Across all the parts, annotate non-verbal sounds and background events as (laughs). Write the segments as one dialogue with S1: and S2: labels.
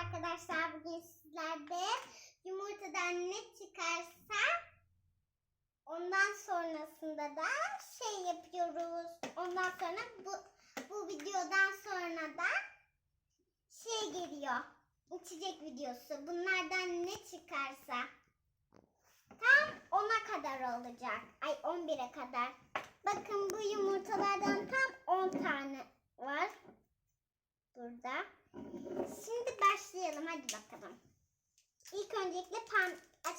S1: arkadaşlar bugün sizlerde yumurtadan ne çıkarsa ondan sonrasında da şey yapıyoruz. Ondan sonra bu bu videodan sonra da şey geliyor. İçecek videosu. Bunlardan ne çıkarsa tam 10'a kadar olacak. Ay 11'e kadar. Bakın bu yumurtalardan tam 10 tane var. Burada. Şimdi başlayalım hadi bakalım. İlk öncelikle pem aç,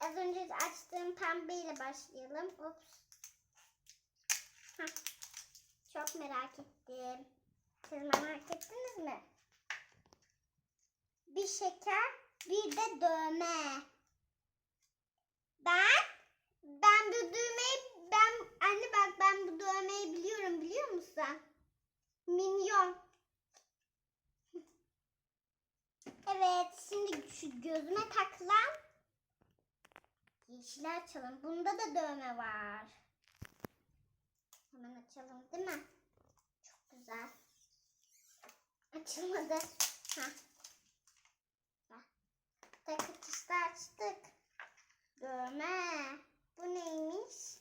S1: az önce açtığım pembeyle başlayalım. Ops. Hah. Çok merak ettim. Siz merak ettiniz mi? Bir şeker, bir de dövme. Ben ben bu dövmeyi ben anne bak ben bu dövmeyi biliyorum biliyor musun? Minyon. Evet, şimdi şu gözüme takılan yeşili açalım. Bunda da dövme var. Hemen açalım değil mi? Çok güzel. Açılmadı. Takıt işte açtık. Dövme. Bu neymiş?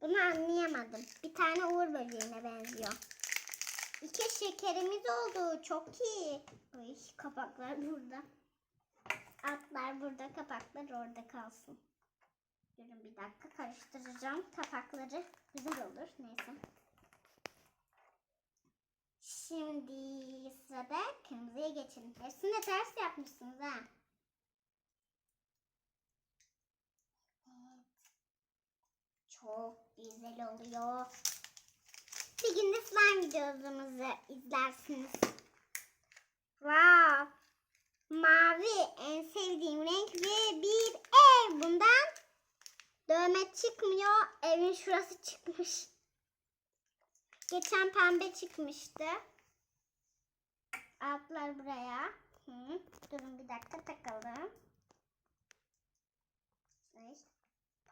S1: Bunu anlayamadım. Bir tane uğur böceğine benziyor. İki şekerimiz oldu. Çok iyi. Ay, kapaklar burada. Altlar burada, kapaklar orada kalsın. Durun bir dakika karıştıracağım. Kapakları güzel olur. Neyse. Şimdi sırada kırmızıya geçelim. Hepsini de ters yapmışsınız ha. Evet. Çok güzel oluyor. Bir gün de slime videomuzu izlersiniz. Wow. Mavi en sevdiğim renk ve bir ev. Bundan dövme çıkmıyor. Evin şurası çıkmış. Geçen pembe çıkmıştı. Altlar buraya. Hı. Durun bir dakika takalım.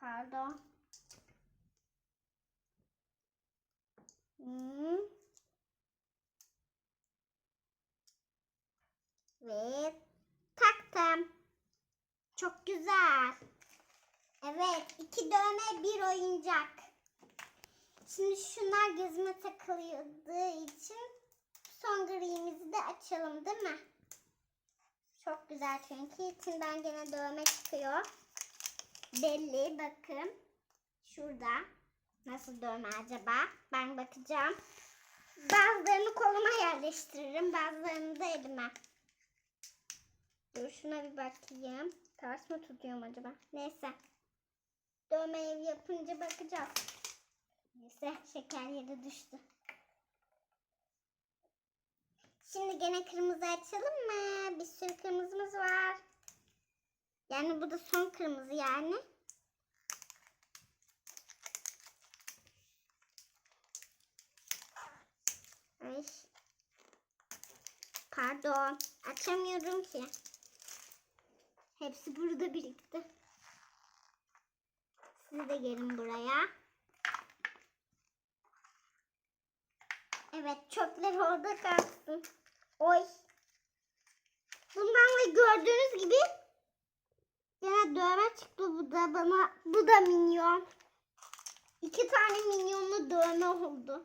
S1: Pardon. Hmm. Ve taktım. Çok güzel. Evet, iki dövme bir oyuncak. Şimdi şunlar gözüme takıldığı için son grimizi de açalım değil mi? Çok güzel çünkü içinden gene dövme çıkıyor. Belli bakın. Şurada. Nasıl dövme acaba? Ben bakacağım. Bazılarını koluma yerleştiririm. Bazılarını da elime. Dur şuna bir bakayım. Ters mi tutuyorum acaba? Neyse. Dövme ev yapınca bakacağız. Neyse şeker yeri düştü. Şimdi gene kırmızı açalım mı? Bir sürü kırmızımız var. Yani bu da son kırmızı yani. Ay. Pardon. Açamıyorum ki. Hepsi burada birikti. Siz de gelin buraya. Evet çöpler orada kalsın. Oy. Bundan da gördüğünüz gibi yine dövme çıktı bu da bana. Bu da minyon. İki tane minyonlu dövme oldu.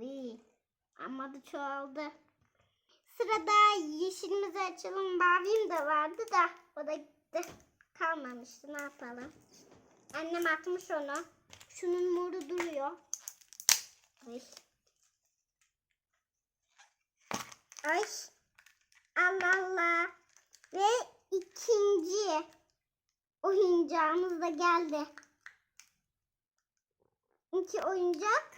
S1: Uy. Ama da çoğaldı. Sırada yeşilimizi açalım. Mavim de vardı da o da gitti. Kalmamıştı ne yapalım. Annem atmış onu. Şunun moru duruyor. Ay. Ay. Allah Allah. Ve ikinci oyuncağımız da geldi. İki oyuncak.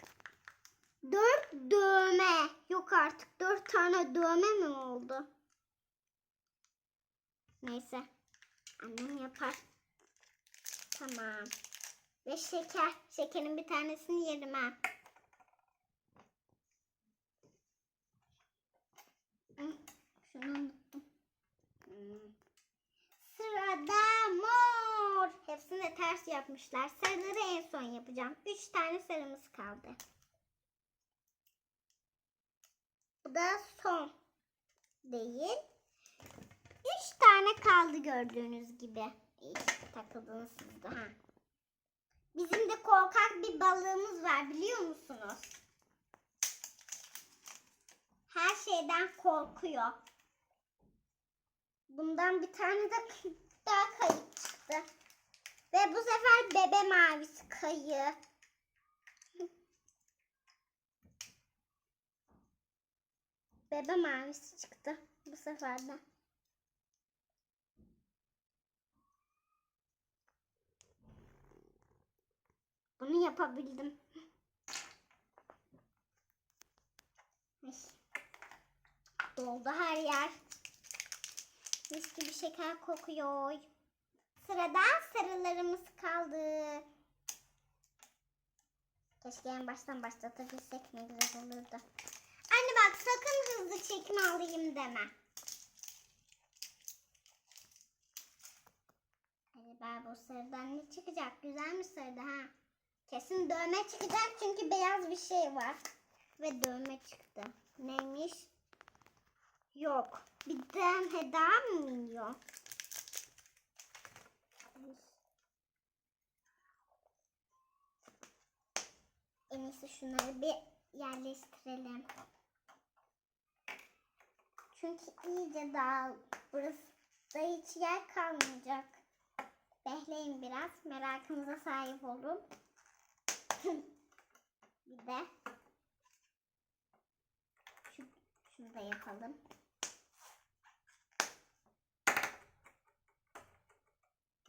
S1: Dört dövme. Yok artık dört tane dövme mi oldu? Neyse. Annem yapar. Tamam. Ve şeker. Şekerin bir tanesini yerim ha. Şunu unuttum. Sırada mor. Hepsini de ters yapmışlar. Sarıları en son yapacağım. Üç tane sarımız kaldı. Bu da son değil. Üç tane kaldı gördüğünüz gibi. Takıldınız siz de ha. Bizim de korkak bir balığımız var biliyor musunuz? Her şeyden korkuyor. Bundan bir tane de daha kayıp çıktı. Ve bu sefer bebe mavisi kayı. Bebe mavisi çıktı bu sefer de. Bunu yapabildim. Doldu her yer. Mis gibi şeker kokuyor. Sırada sarılarımız kaldı. Keşke en baştan başlatabilsek ne güzel olurdu. Çekim alayım deme. Acaba bu sarıdan ne çıkacak? Güzel mi sarıda ha? Kesin dövme çıkacak çünkü beyaz bir şey var. Ve dövme çıktı. Neymiş? Yok. Bir de heda mı milyon? En iyisi şunları bir yerleştirelim. Çünkü iyice dağıl. Burası da hiç yer kalmayacak. Bekleyin biraz. Merakınıza sahip olun. (laughs) bir de şu, şunu da yapalım.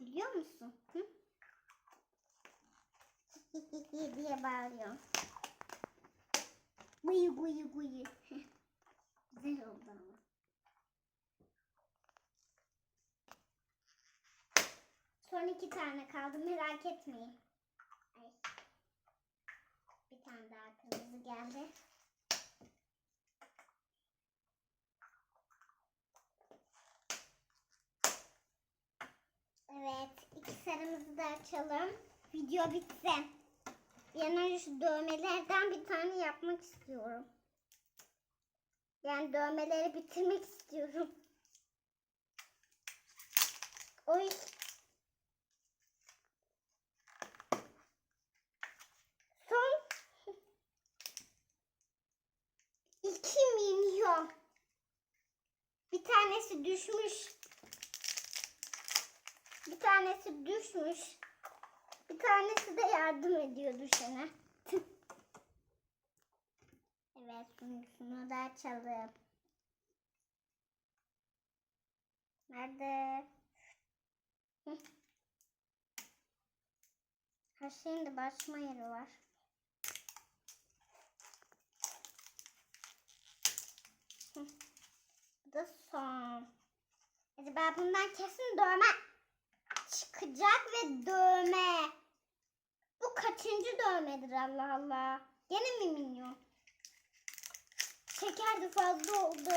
S1: Biliyor musun? Hı? (laughs) diye bağırıyor. Guyu guyu guyu. (laughs) Güzel oldu ama. Son iki tane kaldı merak etmeyin. Ay. Bir tane daha kırmızı geldi. Evet, iki sarımızı da açalım. Video an önce şu dövmelerden bir tane yapmak istiyorum. Yani dövmeleri bitirmek istiyorum. Oy. Son iki milyon. Bir tanesi düşmüş. Bir tanesi düşmüş. Bir tanesi de yardım ediyor düşene. (laughs) evet, şunu da açalım. Nerede? Şeyin de başma yeri var. Hı. Bu da son. Acaba bundan kesin dövme çıkacak ve dövme. Bu kaçıncı dövmedir Allah Allah. Gene mi minyon? Şeker de fazla oldu.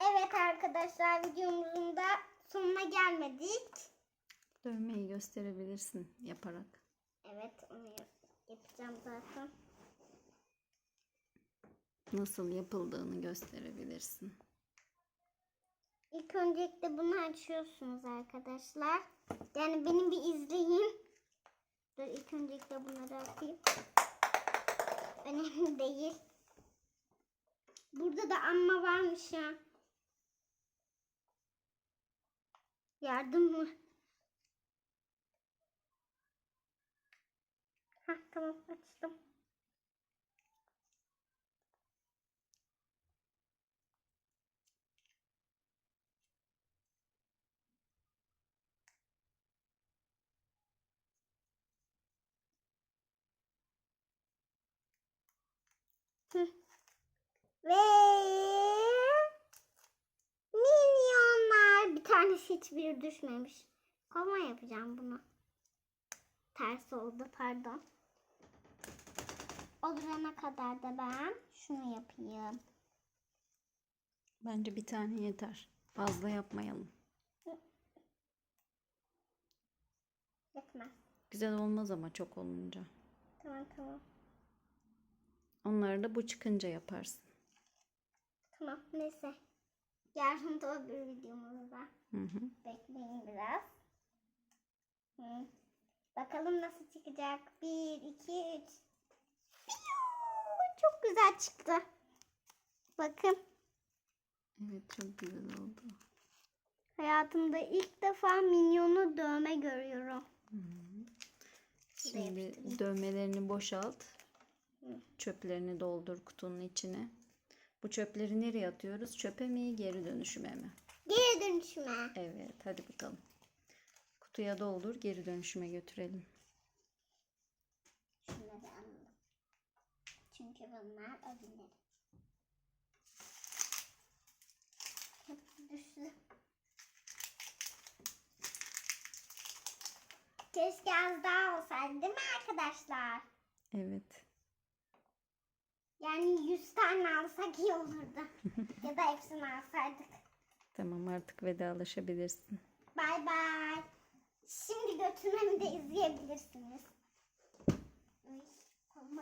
S1: Evet arkadaşlar videomuzun da sonuna gelmedik.
S2: Dövmeyi gösterebilirsin yaparak.
S1: Evet onu yap- yapacağım zaten.
S2: Nasıl yapıldığını gösterebilirsin.
S1: İlk öncelikle bunu açıyorsunuz arkadaşlar. Yani beni bir izleyin. Dur ilk öncelikle bunları atayım. Önemli değil. Burada da amma varmış ya. Yardım mı? Hah tamam açtım. Ve milyonlar. Bir tanesi hiçbir düşmemiş. Koma yapacağım bunu. Ters oldu pardon. O durana kadar da ben şunu yapayım.
S2: Bence bir tane yeter. Fazla yapmayalım.
S1: Yetmez.
S2: Güzel olmaz ama çok olunca.
S1: Tamam tamam.
S2: Onları da bu çıkınca yaparsın.
S1: Tamam neyse. Yarın da bir videomuzda.
S2: Hı hı.
S1: Bekleyin biraz. Hı. Bakalım nasıl çıkacak. Bir, iki, üç. Çok güzel çıktı. Bakın.
S2: Evet çok güzel oldu.
S1: Hayatımda ilk defa minyonu dövme görüyorum.
S2: Şimdi dövmelerini boşalt. Çöplerini doldur kutunun içine. Bu çöpleri nereye atıyoruz? Çöpe mi, geri dönüşüme mi?
S1: Geri dönüşüme.
S2: Evet, hadi bakalım. Kutuya doldur, geri dönüşüme götürelim.
S1: Şunları alalım. Çünkü bunlar düştü. Keşke az daha olsaydı değil mi arkadaşlar?
S2: Evet.
S1: Yani 100 tane alsak iyi olurdu. (laughs) ya da hepsini alsaydık.
S2: Tamam artık vedalaşabilirsin.
S1: Bay bay. Şimdi götürmemi de izleyebilirsiniz.